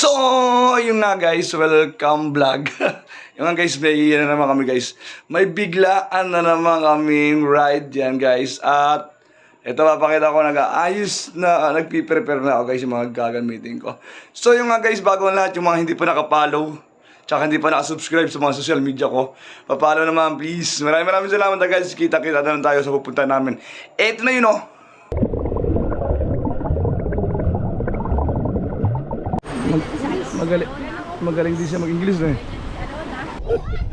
So, yun nga guys, welcome vlog. yung nga guys, may yan na naman kami guys. May biglaan na naman kaming ride yan guys. At ito papakita ko nag-aayos na, nagpiprepare na ako guys yung mga gagamitin ko. So yung nga guys, bago ang lahat, yung mga hindi pa nakapollow, tsaka hindi pa nakasubscribe sa mga social media ko, papalo naman please. Maraming maraming salamat na guys. Kita-kita na lang tayo sa pupunta namin. Eto na yun oh. Magaling, magaling din siya mag-English na eh.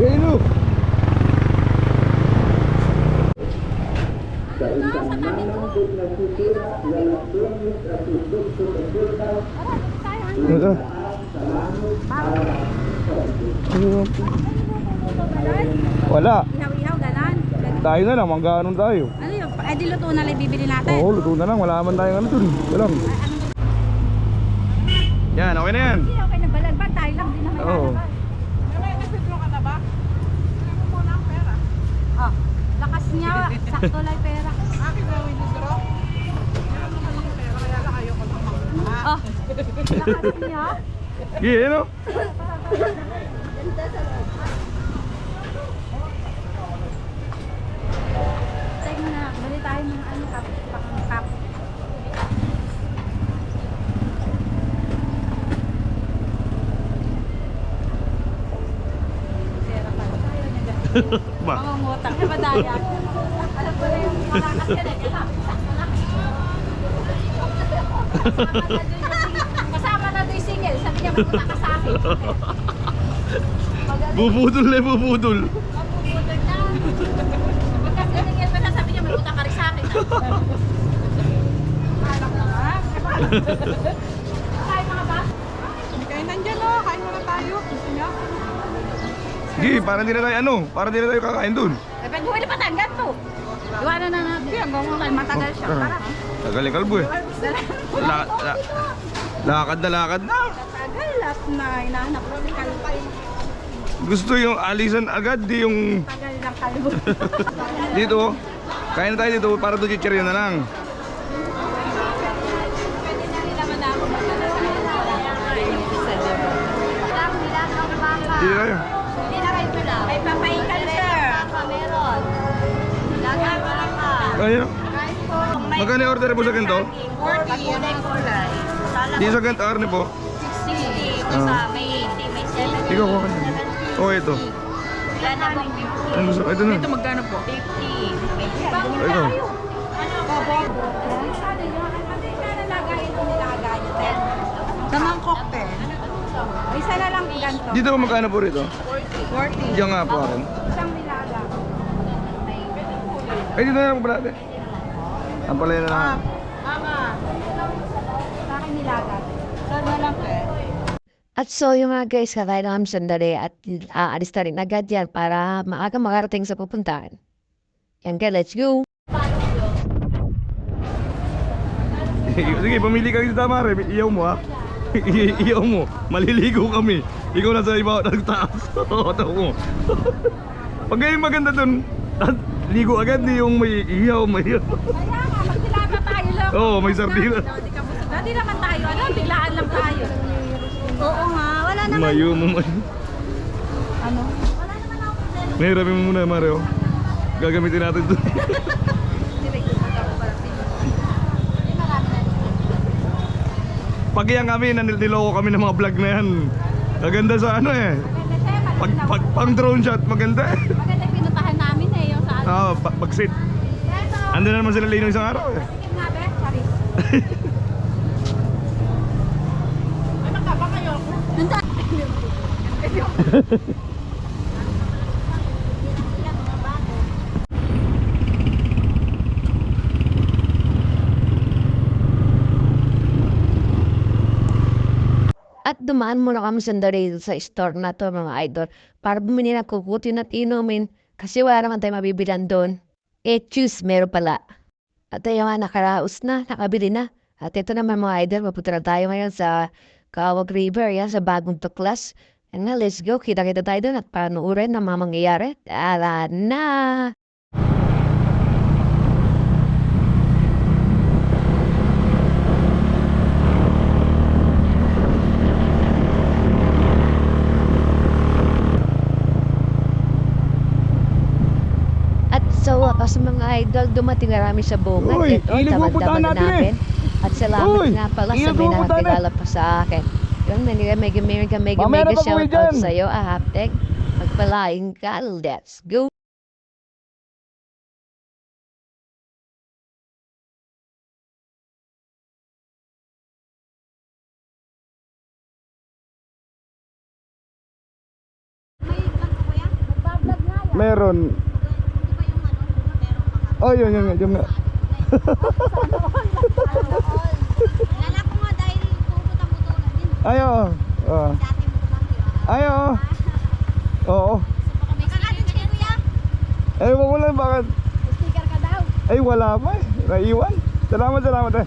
Hello! Ito. Wala. Ihaw-ihaw, ganan. Tayo na lang, mangganon tayo. Ano yun? Eh, di luto na lang bibili natin. Oo, luto na lang. Wala man tayong ano dun. Walang. Yan, okay na yan. Hindi, okay na balagban. Tayo lang din naman Oo. lalabas. Oh, lakas niya. Sakto lang yung pera. Oh, lakas niya. Sige, ano? Tayo mo na. Bali tayo ng ano, pala tayo. nag- Ba? Mangungutang na madaya. Alam ko na yung malakas ka na. Kasama na doon yung single. Sabi niya, magpunta ka sa akin. Bubudol na bubudol. Mabubudol na. Pagkas ganyan pa na, sabi niya, may utang ka rin sa akin. Alak na nga. Kain mga ba? Kain nandiyan o, kain muna tayo. Gusto niyo? Sige, para hindi na tayo ano, para hindi na tayo kakain dun. Eh, pag bumili pa tayo, ganito. Iwanan na natin. Hanggang mga matagal siya. Para. Tagaling kalbo eh. La, la, lakad na lakad na. Matagal at na hinahanap ko ni Kalpay. Gusto yung alisan agad, di yung Tagal ng kalbo. dito. Kain na tayo dito para doon chichirya na lang. Dito tayo. Hindi na kayo pala. May papahikan, sir. Meron. Lagay mo lang ka. Ayun. Magkano yung order po sa ganito? 40. Kulay kulay. Di sa ganito, arne po. 60. Ah. Basta may 80, may 70. Ikaw, kuha ka na. Oh, ito. Wala na bang Ano? Ito na. Ito magkano po? 50. Ito. Sa mga cocktail. Isa na Dito magkano po rito? 40. Diyan nga po akin. Isang nilaga. Ay, dito na lang po natin. Ang palaya na lang. Sa akin nilaga. Saan na lang eh? At so yung mga guys, kakain namin sandali at aalis na rin agad yan para maaga makarating sa pupuntahan. Yan guys, let's go! Sige, pamili ka dito Mare. Iyaw mo ha. Iyaw mo. Maliligo kami. Ikaw nasa iba nagtaas. Oto mo. Pag ngayon maganda dun, at ligo agad di yung may iyaw, may Kaya nga, magtilata tayo lang. Oo, may sardina. Hindi naman tayo. Ano, biglaan lang tayo. Oo nga, wala naman. Mayo mo man. Ano? Wala naman ako problema. Nahirapin mo muna, Mario. Gagamitin natin to. Pag yan kami, niloko kami ng mga vlog na yan. Maganda sa ano eh. Pag, pag, pang drone shot, maganda eh. Maganda yung pinuntahan namin eh, yung sa ano. Oo, pag, pag sit. Ando na naman sila lino isang araw eh. sige nga be, Charis. Ano ka ba kayo? At dumaan muna kami sandali sa store na to mga idol para bumili ng kukutin at inumin kasi wala naman tayo mabibilan doon. Eh, choose, meron pala. At tayo nga nakaraos na, nakabili na. At ito naman mga idol, mapunta na tayo ngayon sa Kawag River, yan, sa bagong tuklas. And nga, let's go. Kita-kita tayo doon at panuurin ng mga mangyayari. Tara na! Wakas mga idol, dumating na kami sa bungad. Uy, Ito, tamad-tamad natin eh. At salamat Uy, nga pala sa may nakakilala pa sa akin. Yun, mega mega mega mega mega shout out sa'yo, ahaptek. Magpalaing ka, let's go! May ano. Meron. Hindi ba yung ano, meron pa ka? Oh, yun, yun, yun. yun. Lala ko nga dahil puputang-putulan din. Ay, oo. Oo. Dati mo lang yun. Ay, oo. Eh, wag mo lang bakit. Sticker ka daw. Ay, wala pa eh. Naiwan. Salamat, salamat eh.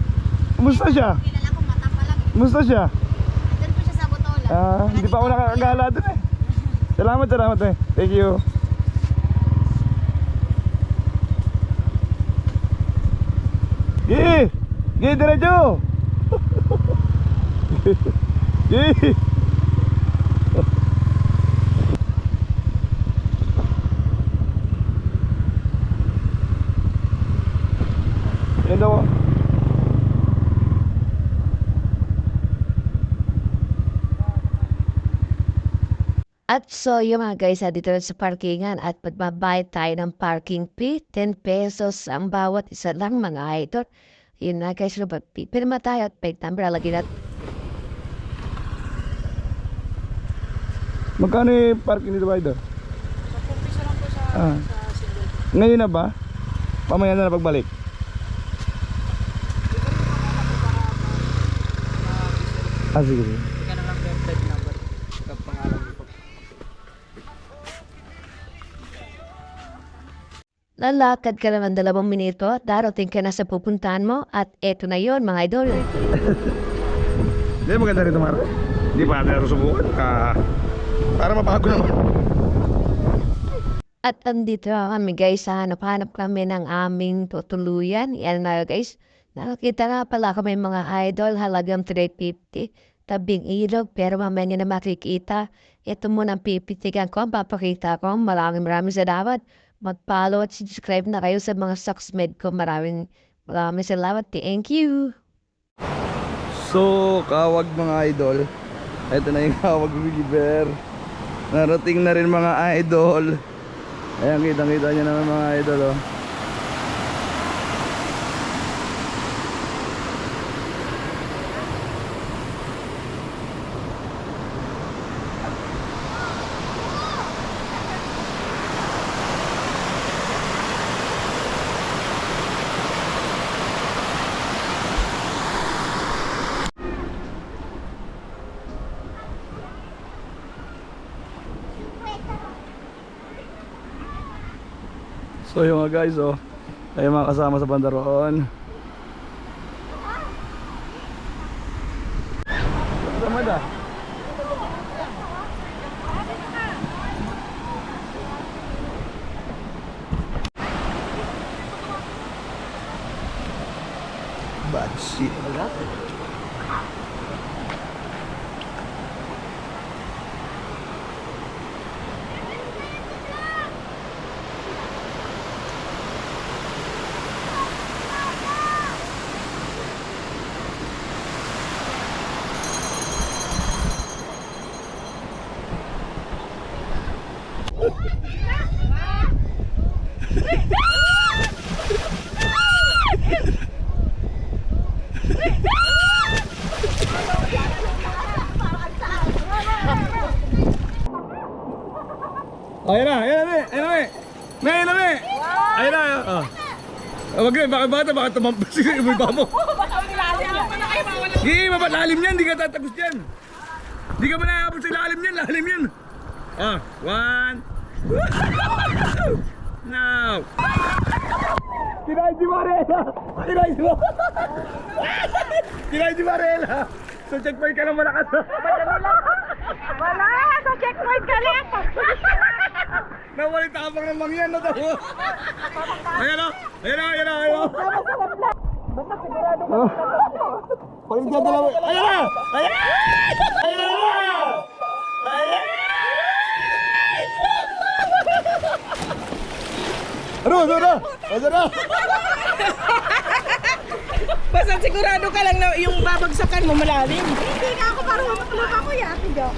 Kumusta siya? Kilala ko mata pa lang. Kumusta siya? Andun po siya sa butolan. Ah, hindi pa ako nakakagala dun eh. Salamat, salamat eh. Thank you. Gi! Gi, diretso! Gi! Yan daw. oh. At so, yung mga guys, ah, dito na sa parkingan at magbabayad tayo ng parking fee. 10 pesos ang bawat isa lang mga idol. Yun na guys, no, pirma tayo at pay number. Lagi natin Magkano yung parking dito ba ito? Ah. Ngayon na ba? Mamaya na na pagbalik. Ah, sige. sige. Lalakad ka naman dalawang minuto at darating ka na sa pupuntahan mo at eto na yon mga idol. Hindi, maganda rito, Mara. Hindi pa natin susubukan. Ah, para mabago naman. At andito na kami guys, hanap-hanap kami ng aming tutuluyan. Yan na guys, nakakita nga pala kami mga idol, halagang 350. Tabing ilog, pero mamaya nyo na makikita. Ito muna ang pipitigan ko, papakita ko. Maraming maraming salamat. Mag-follow at subscribe na kayo sa mga Socksmed ko. Maraming maraming salamat. Thank you! So, kawag mga idol. Ito na yung kawag river. Narating na rin mga idol. Ayan, kitang-kita nyo naman mga idol. Oh. So yung mga guys oh, ay mga kasama sa. Tamad ah. Bad shit. Ayan na, ayan na, me. Ayan na, me. Me, ayan na, me. Ayan na, ayan. Oh. Oh, wag na, baka bata, baka tumampas yung iboy pa mo. Hindi, mapalalim yan, hindi ka tatagos dyan. Hindi ka ba nakakapos sa lalim yan, lalim yan. Ah, one. Now. Kinay di Varela! Kinay di Kinay di Varela! So checkpoint ka lang malakas. Wala! Sa checkpoint ka lang! Nawali tapang ng mangyan na daw. Ayan o! Ayan o! Ayan o! Ayan o! Basta sigurado ka. Pag nagdadalawa. Ayan na! Ayan na! Ayan na! Ano? Ano na? Ano na? Basta sigurado ka lang na yung babagsakan mo malalim. Hindi nga ako parang matulog ako ya, Ate Jo.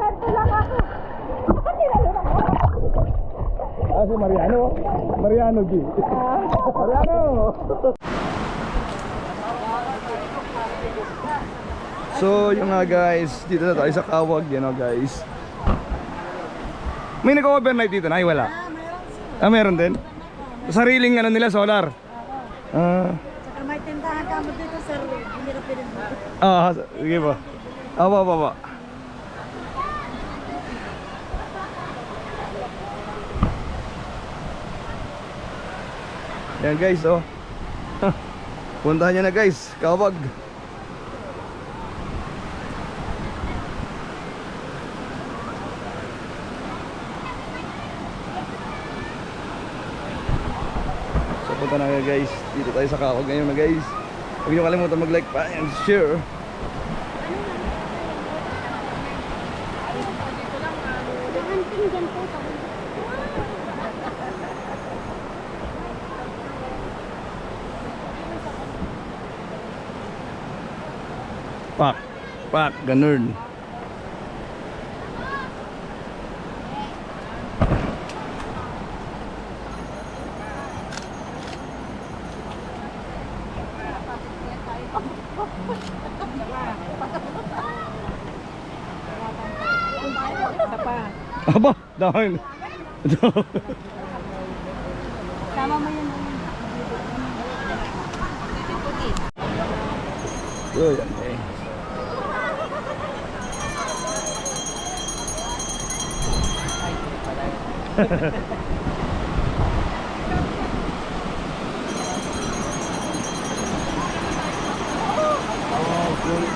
Ganto-ganto lang ako. Bakit nilalunok ako? Ah, si Mariano. Mariano, G. Mariano! So, yung nga guys, dito na tayo sa Kawag, yan o guys. May nag-overnight dito na, ay wala. Ah, meron din? Sariling ano nila, solar. Ah, Saka may tindahan ka mo dito, sir. Hindi na pinag ah, sige po. Apo, apo, apo. Yan guys, oh. Puntahan nyo na guys, Kawag. So punta na nga guys, dito tayo sa Kawag ngayon na guys. Huwag nyo kalimutan mag-like pa and share. Pak, pak, ganun. Aba, dahil. Tama mo yun. So, yan eh.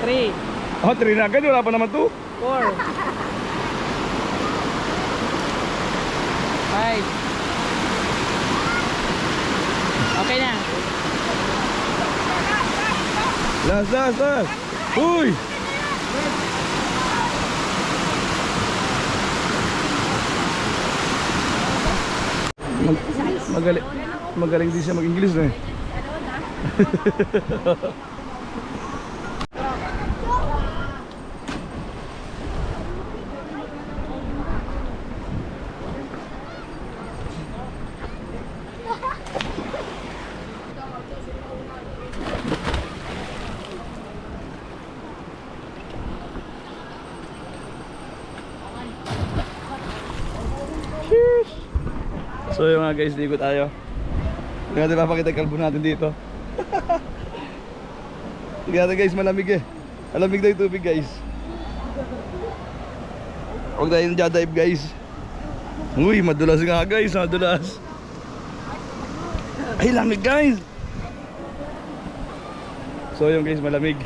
Three. Oh, three na agad. Wala pa naman to. Four. Last, last, last. Uy! Mag magaling, magaling din siya mag-English na eh. So yung mga guys, ligo tayo. Kaya natin papakita kalbo natin dito. Tingnan natin guys, malamig eh. Malamig na yung tubig guys. Huwag tayong jadive guys. Uy, madulas nga guys, madulas. Ay, lamig guys. So yung guys, malamig.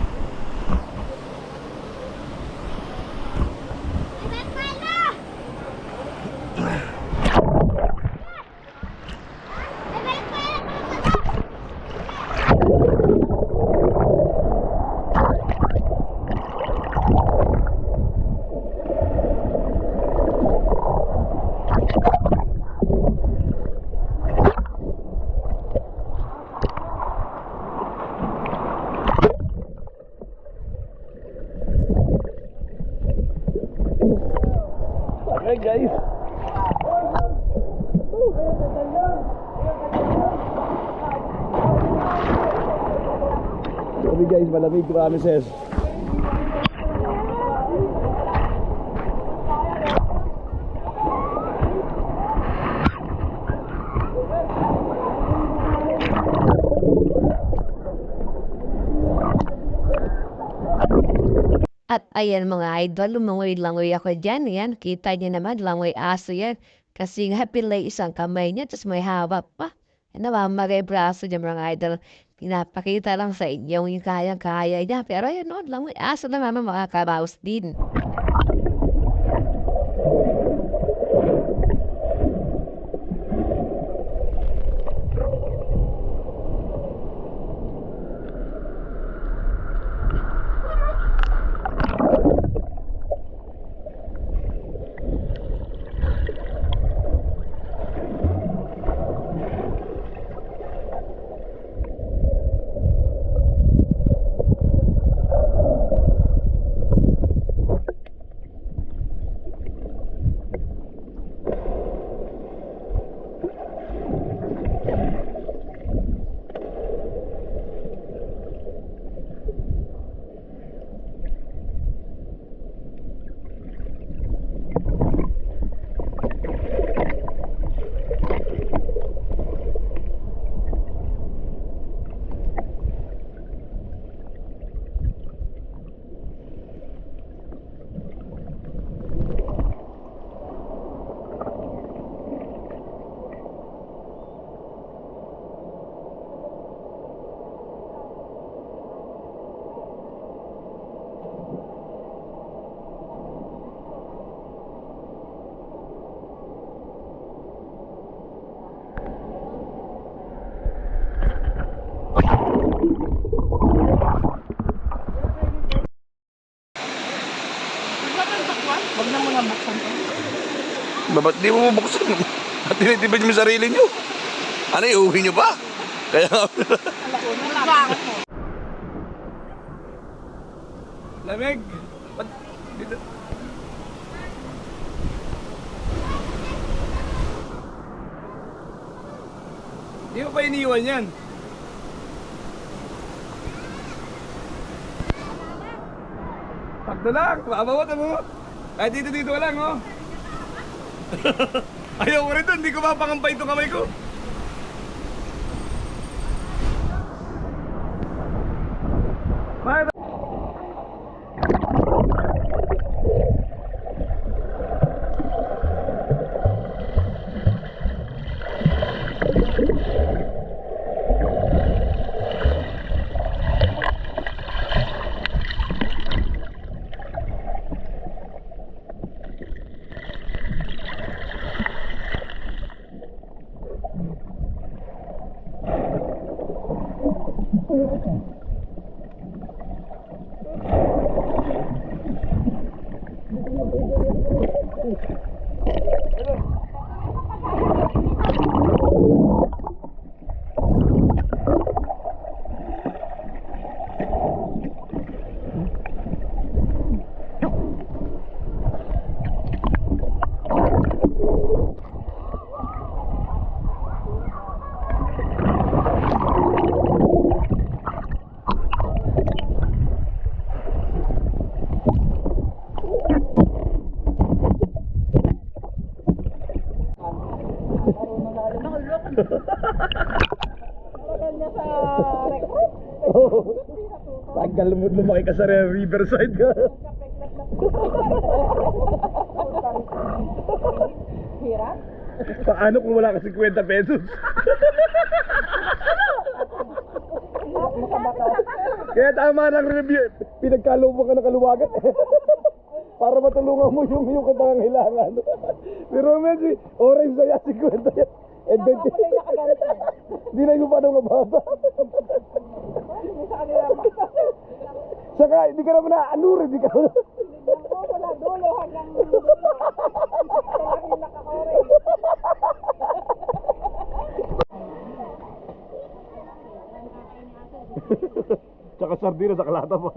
Okay guys. Sabi guys, malamig promises. At ayan mga idol, lumangoy-langoy ako dyan. Yan, kita niyo naman, langoy aso yan. Kasi nga pilay isang kamay niya, tapos may hawak pa. Namamagay braso niya mga idol. Pinapakita lang sa inyo yung kayang-kaya niya. Pero ayun no, langoy aso na naman mga kabaos din. Huwag na muna buksan to. Ba't di mo mabuksan? At tinitibid mo sarili nyo. Ano, iuwi nyo pa? Kaya nga. Lamig. Ba't dito? Di mo pa iniwan yan. Sakto lang. Maabawat mo. Kahit dito dito lang oh. Ayaw ko rin doon. Hindi ko mapangampay itong kamay ko. Bakit? Lumaki ka sa riverside ka. Hirap? Paano kung wala ka 50 pesos? Kaya tama lang review. Pinagkalubog ka ng kaluwagan. Para matulungan mo yung yung katangangailangan. Pero medyo orange na yan, 50 yan. And then, di na yung paano mababa. Saka, hindi ka naman na, rin, hindi ka kailangan nakakore. Tsaka sardina sa kalata pa.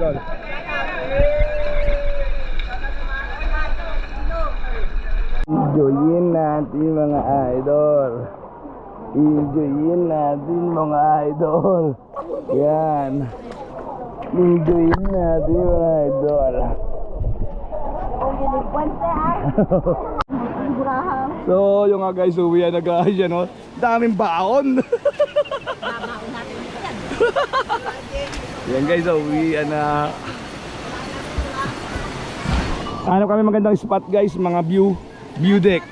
Idol. Enjoyin natin mga idol. Enjoyin natin mga idol. Yan. Enjoyin natin mga idol. so, yung nga guys, uwi na guys, yan o. Oh. Daming baon. Babaon natin. yan guys, uwi na. Hanap kami magandang spot guys, mga view, view deck.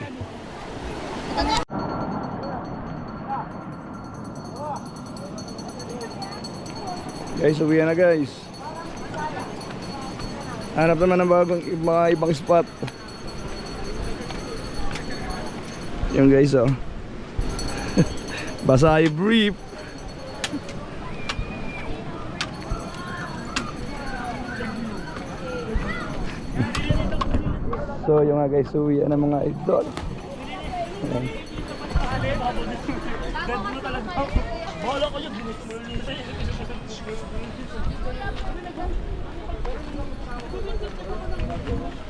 Guys, uwi na guys. Hanap naman ng bagong mga ibang spot. Yung guys oh. Basahi brief. So yung nga guys, uwi na mga idol. Ayan. Tara.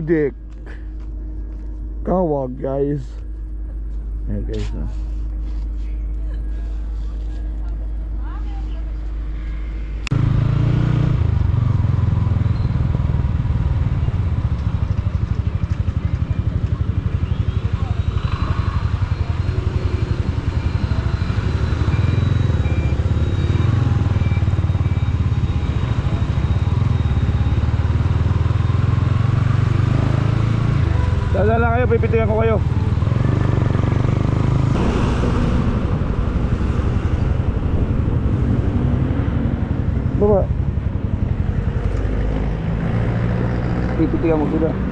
View deck. Kawag guys. Ayan guys. No? Pipitigan ko kayo. Baba. Pipitigan mo sila.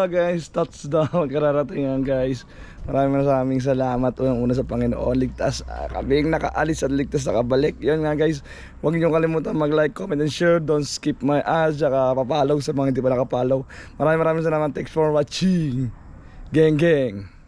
Nga guys, touchdown, kararating guys. Maraming maraming salamat unang una sa Panginoon. Ligtas uh, kaming nakaalis at ligtas nakabalik. Yun nga guys, huwag niyo kalimutan mag-like, comment, and share. Don't skip my ads, saka papalaw sa mga hindi pa nakapalaw. Maraming maraming salamat. Thanks for watching. Geng geng.